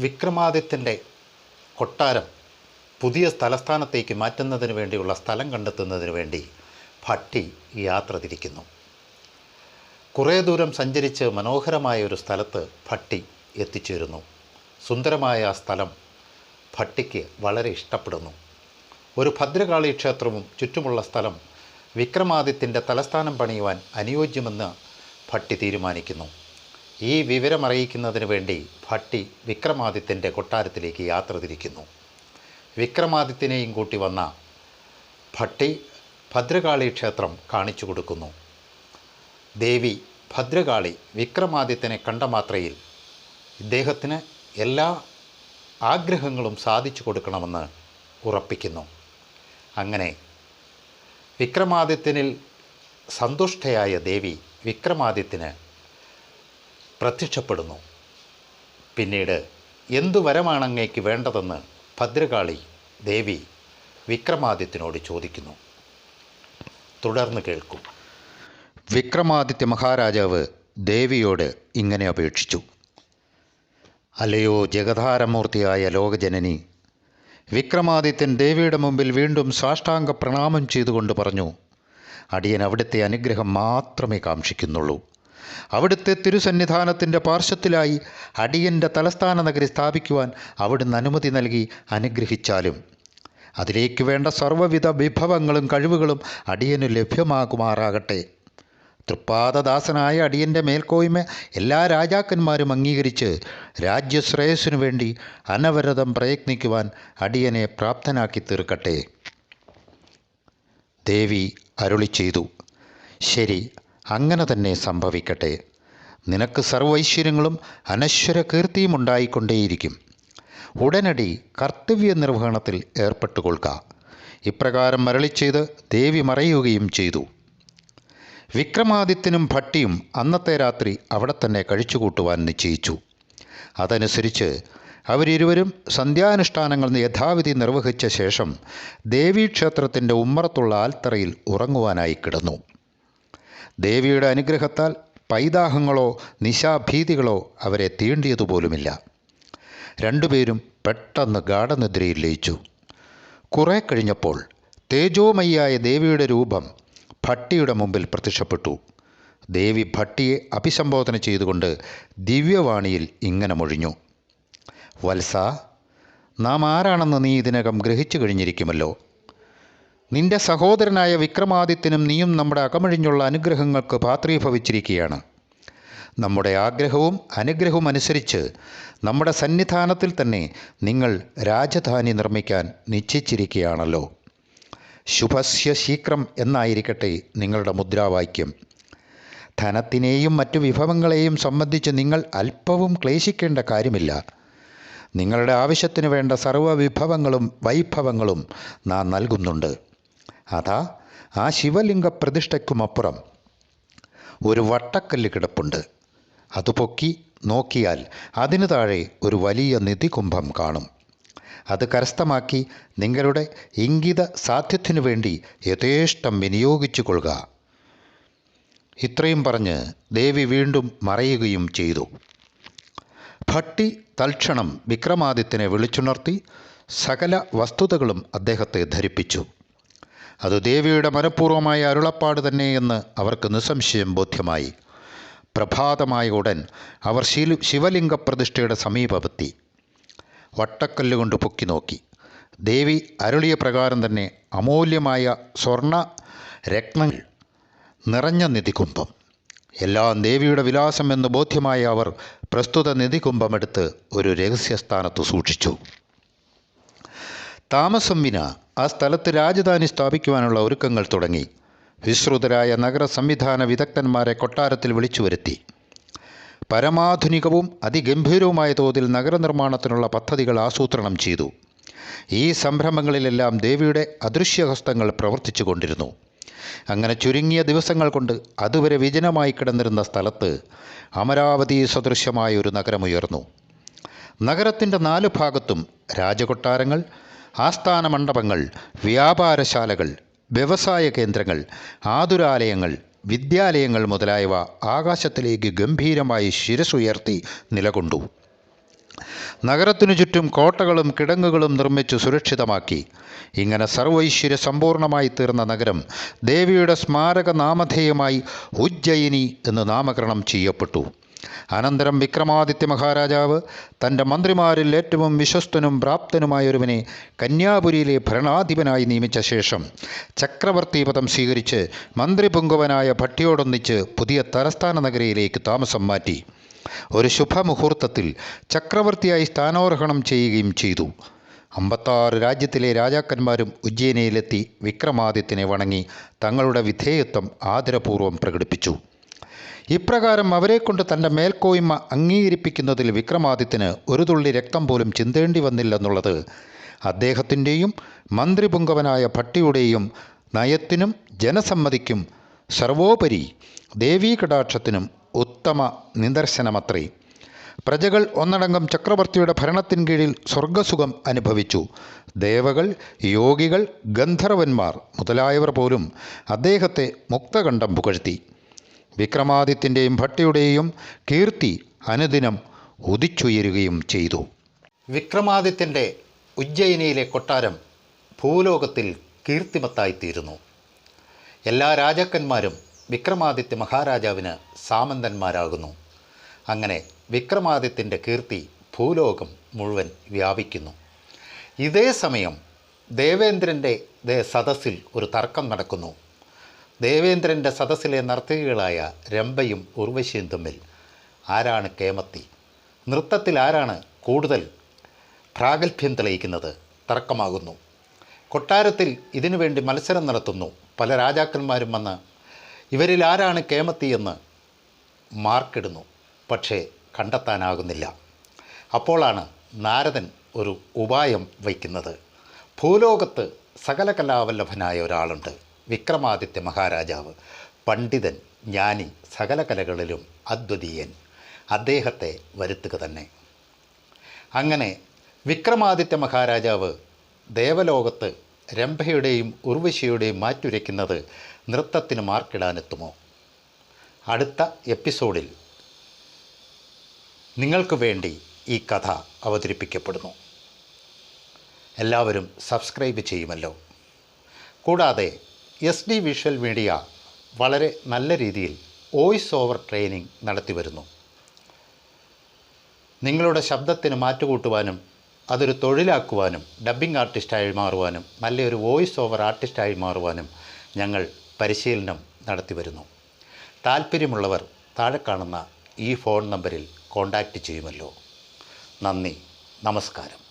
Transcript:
വിക്രമാദിത്യന്റെ കൊട്ടാരം പുതിയ തലസ്ഥാനത്തേക്ക് മാറ്റുന്നതിന് വേണ്ടിയുള്ള സ്ഥലം കണ്ടെത്തുന്നതിന് വേണ്ടി ഭട്ടി യാത്ര തിരിക്കുന്നു. കുറേ ദൂരം സഞ്ചരിച്ച് മനോഹരമായ ഒരു സ്ഥലത്ത് ഭട്ടി എത്തിച്ചേരുന്നു. സുന്ദരമായ ആ സ്ഥലം ഭട്ടിക്ക് വളരെ ഇഷ്ടപ്പെടുന്നു. ഒരു ഭദ്രകാളി ക്ഷേത്രവും ചുറ്റുമുള്ള സ്ഥലം വിക്രമാദിത്യന്റെ തലസ്ഥാനം പണിയുവാൻ അനുയോജ്യമെന്ന് ഭട്ടി തീരുമാനിക്കുന്നു. ഈ വിവരമറിയിക്കുന്നതിന് വേണ്ടി ഭട്ടി വിക്രമാദിത്യന്റെ കൊട്ടാരത്തിലേക്ക് യാത്ര തിരിക്കുന്നു. വിക്രമാദിത്യനെയും കൂട്ടി വന്ന ഭട്ടി ഭദ്രകാളി ക്ഷേത്രം കാണിച്ചു കൊടുക്കുന്നു. ദേവി ഭദ്രകാളി വിക്രമാദിത്യനെ കണ്ട മാത്രയിൽ ഇദ്ദേഹത്തിന് എല്ലാ ആഗ്രഹങ്ങളും സാധിച്ചു കൊടുക്കണമെന്ന് ഉറപ്പിക്കുന്നു. അങ്ങനെ വിക്രമാദിത്യനിൽ സന്തുഷ്ടയായ ദേവി വിക്രമാദിത്യന് പ്രത്യക്ഷപ്പെടുന്നു. പിന്നീട് എന്തു വരമാണ് അങ്ങേക്ക് വേണ്ടതെന്ന് ഭദ്രകാളി ദേവി വിക്രമാദിത്യനോട് ചോദിക്കുന്നു. തുടർന്ന് കേൾക്കും. വിക്രമാദിത്യ മഹാരാജാവ് ദേവിയോട് ഇങ്ങനെ അപേക്ഷിച്ചു. അല്ലയോ ജഗധാരമൂർത്തിയായ ലോകജനനി വിക്രമാദിത്യൻ ദേവിയുടെ മുമ്പിൽ വീണ്ടും സാഷ്ടാംഗ പ്രണാമം ചെയ്തുകൊണ്ട് പറഞ്ഞു അടിയൻ അവിടുത്തെ അനുഗ്രഹം മാത്രമേ കാക്ഷിക്കുന്നുള്ളൂ. അവിടുത്തെ തിരുസന്നിധാനത്തിന്റെ പാർശ്വത്തിലായി അടിയന്റെ തലസ്ഥാന നഗരി സ്ഥാപിക്കുവാൻ അവിടുന്ന് അനുമതി നൽകി അനുഗ്രഹിച്ചാലും. അതിലേക്ക് വേണ്ട സർവവിധ വിഭവങ്ങളും കഴിവുകളും അടിയന് ലഭ്യമാകുമാറാകട്ടെ. തൃപ്പാദദാസനായ അടിയന്റെ മേൽക്കോയ്മ എല്ലാ രാജാക്കന്മാരും അംഗീകരിച്ച് രാജ്യശ്രേയസ്സിനു വേണ്ടി അനവരതം പ്രയത്നിക്കുവാൻ അടിയനെ പ്രാപ്തനാക്കി തീർക്കട്ടെ. ദേവി അരുളി ചെയ്തു. ശരി അങ്ങനെ തന്നെ സംഭവിക്കട്ടെ. നിനക്ക് സർവൈശ്വര്യങ്ങളും അനശ്വര കീർത്തിയും ഉണ്ടായിക്കൊണ്ടേയിരിക്കും. ഉടനടി കർത്തവ്യ നിർവഹണത്തിൽ ഏർപ്പെട്ടുകൊള്ളുക ഇപ്രകാരം മരളി ദേവി മറയുകയും ചെയ്തു. വിക്രമാദിത്യനും ഭട്ടിയും അന്നത്തെ രാത്രി അവിടെ തന്നെ കഴിച്ചുകൂട്ടുവാൻ നിശ്ചയിച്ചു. അതനുസരിച്ച് അവരിരുവരും സന്ധ്യാനുഷ്ഠാനങ്ങൾ യഥാവിധി നിർവഹിച്ച ശേഷം ദേവീക്ഷേത്രത്തിന്റെ ഉമ്മറത്തുള്ള ആൽത്തറയിൽ ഉറങ്ങുവാനായി കിടന്നു. ദേവിയുടെ അനുഗ്രഹത്താൽ പൈതാഹങ്ങളോ നിശാഭീതികളോ അവരെ തീണ്ടിയതുപോലുമില്ല. രണ്ടുപേരും പെട്ടെന്ന് ഗാഠനിദ്രയിൽ ലയിച്ചു. കുറേ കഴിഞ്ഞപ്പോൾ തേജോമയ്യായ ദേവിയുടെ രൂപം ഭട്ടിയുടെ മുമ്പിൽ പ്രത്യക്ഷപ്പെട്ടു. ദേവി ഭട്ടിയെ അഭിസംബോധന ചെയ്തുകൊണ്ട് ദിവ്യവാണിയിൽ ഇങ്ങനെ മൊഴിഞ്ഞു. വത്സ നാം ആരാണെന്ന് നീ ഇതിനകം ഗ്രഹിച്ചു കഴിഞ്ഞിരിക്കുമല്ലോ? നിന്റെ സഹോദരനായ വിക്രമാദിത്യനും നീയും നമ്മുടെ അകമഴിഞ്ഞുള്ള അനുഗ്രഹങ്ങൾക്ക് പാത്രീഭവിച്ചിരിക്കുകയാണ്. നമ്മുടെ ആഗ്രഹവും അനുഗ്രഹവും അനുസരിച്ച് നമ്മുടെ സന്നിധാനത്തിൽ തന്നെ നിങ്ങൾ രാജധാനി നിർമ്മിക്കാൻ നിശ്ചയിച്ചിരിക്കുകയാണല്ലോ. ശുഭസ്യ ശീക്രം എന്നായിരിക്കട്ടെ നിങ്ങളുടെ മുദ്രാവാക്യം. ധനത്തിനെയും മറ്റു വിഭവങ്ങളെയും സംബന്ധിച്ച് നിങ്ങൾ അല്പവും ക്ലേശിക്കേണ്ട കാര്യമില്ല. നിങ്ങളുടെ ആവശ്യത്തിന് വേണ്ട സർവവിഭവങ്ങളും വൈഭവങ്ങളും നാം നൽകുന്നുണ്ട്. അതാ ആ ശിവലിംഗ പ്രതിഷ്ഠയ്ക്കുമപ്പുറം ഒരു വട്ടക്കല്ല് കിടപ്പുണ്ട്. അത് പൊക്കി നോക്കിയാൽ അതിനു താഴെ ഒരു വലിയ നിധികുംഭം കാണും. അത് കരസ്ഥമാക്കി നിങ്ങളുടെ ഇംഗിത സാധ്യത്തിനു വേണ്ടി യഥേഷ്ടം വിനിയോഗിച്ചു കൊള്ളുക ഇത്രയും പറഞ്ഞ് ദേവി വീണ്ടും മറയുകയും ചെയ്തു. ഭട്ടി തൽക്ഷണം വിക്രമാദിത്യനെ വിളിച്ചുണർത്തി സകല വസ്തുതകളും അദ്ദേഹത്തെ ധരിപ്പിച്ചു. അത് ദേവിയുടെ മനഃപൂർവമായ അരുളപ്പാട് തന്നെയെന്ന് അവർക്ക് നിസ്സംശയം ബോധ്യമായി. പ്രഭാതമായ ഉടൻ അവർ ശിലു ശിവലിംഗ പ്രതിഷ്ഠയുടെ സമീപമെത്തി. വട്ടക്കല്ലുകൊണ്ട് പൊക്കി നോക്കി. ദേവി അരുളിയ പ്രകാരം തന്നെ അമൂല്യമായ സ്വർണ രത്നങ്ങൾ നിറഞ്ഞ നിധികുംഭം. എല്ലാം ദേവിയുടെ വിലാസം എന്ന് ബോധ്യമായ അവർ പ്രസ്തുത നിധികുംഭമെടുത്ത് ഒരു രഹസ്യസ്ഥാനത്ത് സൂക്ഷിച്ചു. താമസം വിന ആ സ്ഥലത്ത് രാജധാനി സ്ഥാപിക്കുവാനുള്ള ഒരുക്കങ്ങൾ തുടങ്ങി. വിശ്രുതരായ നഗര സംവിധാന വിദഗ്ധന്മാരെ കൊട്ടാരത്തിൽ വിളിച്ചു വരുത്തി. പരമാധുനികവും അതിഗംഭീരവുമായ തോതിൽ നഗരനിർമ്മാണത്തിനുള്ള പദ്ധതികൾ ആസൂത്രണം ചെയ്തു. ഈ സംരംഭങ്ങളിലെല്ലാം ദേവിയുടെ അദൃശ്യഹസ്തങ്ങൾ പ്രവർത്തിച്ചു കൊണ്ടിരുന്നു. അങ്ങനെ ചുരുങ്ങിയ ദിവസങ്ങൾ കൊണ്ട് അതുവരെ വിജനമായി കിടന്നിരുന്ന സ്ഥലത്ത് അമരാവതി സദൃശ്യമായ ഒരു നഗരമുയർന്നു. നഗരത്തിന്റെ നാല് ഭാഗത്തും രാജകൊട്ടാരങ്ങൾ ആസ്ഥാന മണ്ഡപങ്ങൾ വ്യാപാരശാലകൾ വ്യവസായ കേന്ദ്രങ്ങൾ ആതുരാലയങ്ങൾ വിദ്യാലയങ്ങൾ മുതലായവ ആകാശത്തിലേക്ക് ഗംഭീരമായി ശിരസുയർത്തി നിലകൊണ്ടു. നഗരത്തിനു ചുറ്റും കോട്ടകളും കിടങ്ങുകളും നിർമ്മിച്ചു സുരക്ഷിതമാക്കി. ഇങ്ങനെ സർവൈശ്വര്യ സമ്പൂർണമായി തീർന്ന നഗരം ദേവിയുടെ സ്മാരക നാമധേയമായി ഉജ്ജയിനി എന്ന് നാമകരണം ചെയ്യപ്പെട്ടു. അനന്തരം വിക്രമാദിത്യ മഹാരാജാവ് തന്റെ മന്ത്രിമാരിൽ ഏറ്റവും വിശ്വസ്തനും പ്രാപ്തനുമായൊരുവനെ കന്യാപുരിയിലെ ഭരണാധിപനായി നിയമിച്ച ശേഷം ചക്രവർത്തി പദം സ്വീകരിച്ച് മന്ത്രി പുങ്കുവനായ ഭട്ടിയോടൊന്നിച്ച് പുതിയ തലസ്ഥാന നഗരിയിലേക്ക് താമസം മാറ്റി. ഒരു ശുഭമുഹൂർത്തത്തിൽ ചക്രവർത്തിയായി സ്ഥാനാർഹണം ചെയ്യുകയും ചെയ്തു. അമ്പത്താറ് രാജ്യത്തിലെ രാജാക്കന്മാരും ഉജ്ജയിനിയിലെത്തി വിക്രമാദിത്യനെ വണങ്ങി തങ്ങളുടെ വിധേയത്വം ആദരപൂർവം പ്രകടിപ്പിച്ചു. ഇപ്രകാരം അവരെക്കൊണ്ട് തന്റെ മേൽക്കോയ്മ അംഗീകരിപ്പിക്കുന്നതിൽ വിക്രമാദിത്യന് ഒരു തുള്ളി രക്തം പോലും ചിന്തേണ്ടി വന്നില്ലെന്നുള്ളത് അദ്ദേഹത്തിന്റെയും മന്ത്രിപുങ്കവനായ ഭട്ടിയുടെയും നയത്തിനും ജനസമ്മതിക്കും സർവോപരി ദേവീകടാക്ഷത്തിനും ഉത്തമ നിദർശനമത്രേ. പ്രജകൾ ഒന്നടങ്കം ചക്രവർത്തിയുടെ ഭരണത്തിൻ കീഴിൽ സ്വർഗസുഖം അനുഭവിച്ചു. ദേവകൾ യോഗികൾ ഗന്ധർവന്മാർ മുതലായവർ പോലും അദ്ദേഹത്തെ മുക്തകണ്ഠം പുകഴ്ത്തി. വിക്രമാദിത്യന്റെയും ഭട്ടിയുടെയും കീർത്തി അനുദിനം ഉദിച്ചുയരുകയും ചെയ്തു. വിക്രമാദിത്യന്റെ ഉജ്ജയിനിയിലെ കൊട്ടാരം ഭൂലോകത്തിൽ കീർത്തിമത്തായിത്തീരുന്നു. എല്ലാ രാജാക്കന്മാരും വിക്രമാദിത്യ മഹാരാജാവിന് സാമന്തന്മാരാകുന്നു. അങ്ങനെ വിക്രമാദിത്യന്റെ കീർത്തി ഭൂലോകം മുഴുവൻ വ്യാപിക്കുന്നു. ഇതേ സമയം ദേവേന്ദ്രന്റെ സദസ്സിൽ ഒരു തർക്കം നടക്കുന്നു. ദേവേന്ദ്രന്റെ സദസ്സിലെ നർത്തകികളായ രംഭയും ഉർവശിയും തമ്മിൽ ആരാണ് കേമത്തി? നൃത്തത്തിൽ ആരാണ് കൂടുതൽ പ്രാഗൽഭ്യം തെളിയിക്കുന്നത്? തർക്കമാകുന്നു. കൊട്ടാരത്തിൽ ഇതിനുവേണ്ടി മത്സരം നടത്തുന്നു. പല രാജാക്കന്മാരും വന്ന് ഇവരിൽ ആരാണ് കേമത്തി എന്ന് മാർക്കിടുന്നു. പക്ഷേ കണ്ടെത്താനാകുന്നില്ല. അപ്പോഴാണ് നാരദൻ ഒരു ഉപായം വയ്ക്കുന്നത്. ഭൂലോകത്ത് സകല കലാവല്ലഭനായ ഒരാളുണ്ട്. വിക്രമാദിത്യ മഹാരാജാവ് പണ്ഡിതൻ ജ്ഞാനി സകല കലകളിലും അദ്വിതീയൻ. അദ്ദേഹത്തെ വരുത്തുക തന്നെ. അങ്ങനെ വിക്രമാദിത്യ മഹാരാജാവ് ദേവലോകത്ത് രംഭയുടെയും ഉർവശിയുടെയും മാറ്റുരയ്ക്കുന്നത് നൃത്തത്തിന് മാർക്കിടാനെത്തുമോ? അടുത്ത എപ്പിസോഡിൽ നിങ്ങൾക്ക് വേണ്ടി ഈ കഥ അവതരിപ്പിക്കപ്പെടുന്നു. എല്ലാവരും സബ്സ്ക്രൈബ് ചെയ്യുമല്ലോ. കൂടാതെ എസ് ഡി വിഷ്വൽ മീഡിയ വളരെ നല്ല രീതിയിൽ വോയിസ് ഓവർ ട്രെയിനിങ് നടത്തി വരുന്നു. നിങ്ങളുടെ ശബ്ദത്തിന് മാറ്റുകൂട്ടുവാനും അതൊരു തൊഴിലാക്കുവാനും ഡബ്ബിംഗ് ആർട്ടിസ്റ്റായി മാറുവാനും നല്ലൊരു വോയിസ് ഓവർ ആർട്ടിസ്റ്റായി മാറുവാനും ഞങ്ങൾ പരിശീലനം നടത്തി വരുന്നു. താല്പര്യമുള്ളവർ താഴെ കാണുന്ന ഈ ഫോൺ നമ്പറിൽ കോൺടാക്റ്റ് ചെയ്യുമല്ലോ. നന്ദി. നമസ്കാരം.